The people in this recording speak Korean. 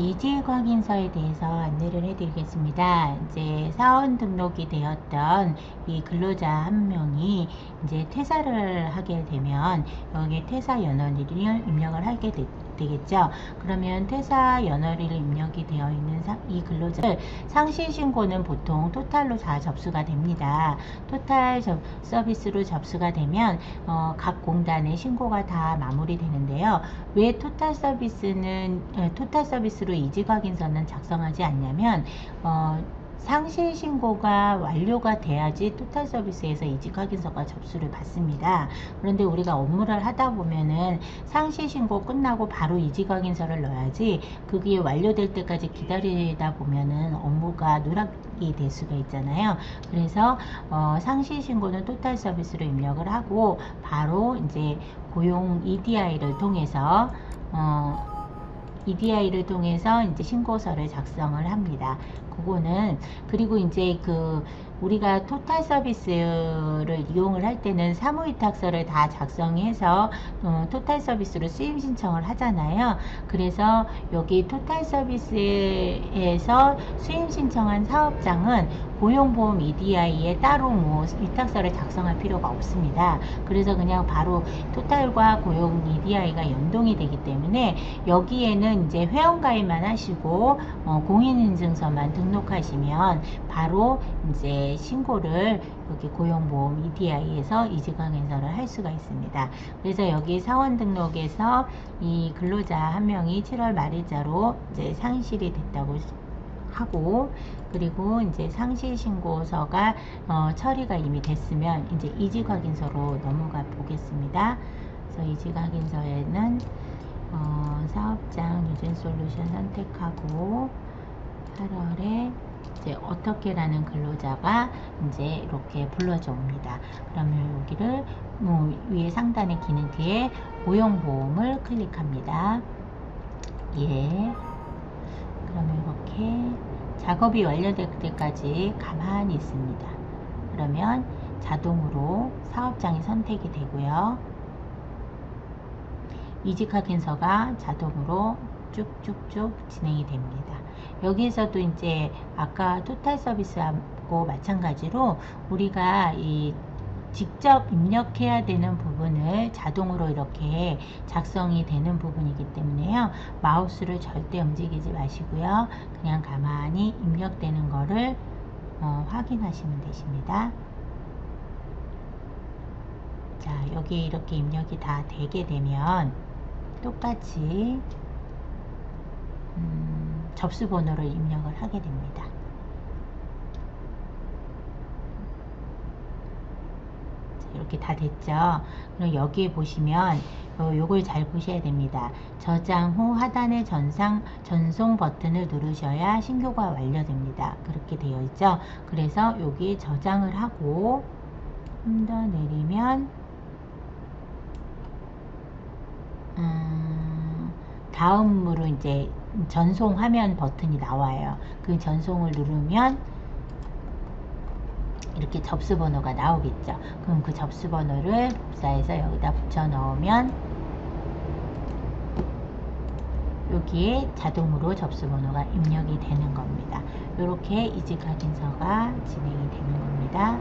이직 확인서에 대해서 안내를 해드리겠습니다. 이제 사원 등록이 되었던 이 근로자 한 명이 이제 퇴사를 하게 되면 여기 퇴사 연원일을 입력을 하게 되, 겠죠 그러면 퇴사 연월일 입력이 되어 있는 사, 이 근로자를 상시 신고는 보통 토탈로 다 접수가 됩니다. 토탈 접, 서비스로 접수가 되면 어, 각 공단의 신고가 다 마무리되는데요. 왜 토탈 서비스는 에, 토탈 서비스로 이직 확인서는 작성하지 않냐면 어, 상시 신고가 완료가 돼야지 토탈 서비스에서 이직 확인서가 접수를 받습니다. 그런데 우리가 업무를 하다 보면은 상시 신고 끝나고 바로 이직 확인서를 넣어야지 그게 완료될 때까지 기다리다 보면은 업무가 누락이 될 수가 있잖아요. 그래서 어, 상시 신고는 토탈 서비스로 입력을 하고 바로 이제 고용 EDI를 통해서 어, EDI를 통해서 이제 신고서를 작성을 합니다. 그거는 그리고 이제 그 우리가 토탈 서비스를 이용을 할 때는 사무위탁서를 다 작성해서 어, 토탈 서비스로 수임 신청을 하잖아요. 그래서 여기 토탈 서비스에서 수임 신청한 사업장은 고용보험 EDI에 따로 뭐 위탁서를 작성할 필요가 없습니다. 그래서 그냥 바로 토탈과 고용 EDI가 연동이 되기 때문에 여기에는 이제 회원가입만 하시고 어, 공인인증서만 등록하시면 바로 이제 신고를 여기 고용보험 EDI에서 이직항인서를 할 수가 있습니다. 그래서 여기 사원 등록에서 이 근로자 한 명이 7월 말일자로 이제 상실이 됐다고 하고 그리고 이제 상실 신고서가 어, 처리가 이미 됐으면 이제 이직 확인서로 넘어가 보겠습니다. 그래서 이직 확인서에는 어, 유진 솔루션 선택하고 8월에 이제 어떻게라는 근로자가 이제 이렇게 불러져 옵니다. 그러면 여기를 뭐 위에 상단의 기능 뒤에 고용보험을 클릭합니다. 예. 그러면 이렇게 작업이 완료될 때까지 가만히 있습니다. 그러면 자동으로 사업장이 선택이 되고요. 이직 확인서가 자동으로 쭉쭉쭉 진행이 됩니다. 여기에서도 이제 아까 토탈 서비스하고 마찬가지로 우리가 이 직접 입력해야 되는 부분을 자동으로 이렇게 작성이 되는 부분이기 때문에요. 마우스를 절대 움직이지 마시고요. 그냥 가만히 입력되는 거를 어, 확인하시면 되십니다. 자, 여기 이렇게 입력이 다 되게 되면 똑같이 음, 접수 번호를 입력을 하게 됩니다. 이렇게 다 됐죠. 그럼 여기에 보시면 요, 요걸 잘 보셔야 됩니다. 저장 후 하단의 전상, 전송 버튼을 누르셔야 신고가 완료됩니다. 그렇게 되어 있죠. 그래서 여기 저장을 하고 좀 더 내리면 음, 다음으로 이제 전송 화면 버튼이 나와요. 그 전송을 누르면 이렇게 접수 번호가 나오겠죠. 그럼 그 접수 번호를 복사해서 여기다 붙여 넣으면 여기에 자동으로 접수 번호가 입력이 되는 겁니다. 이렇게 이직 확인서가 진행이 되는 겁니다.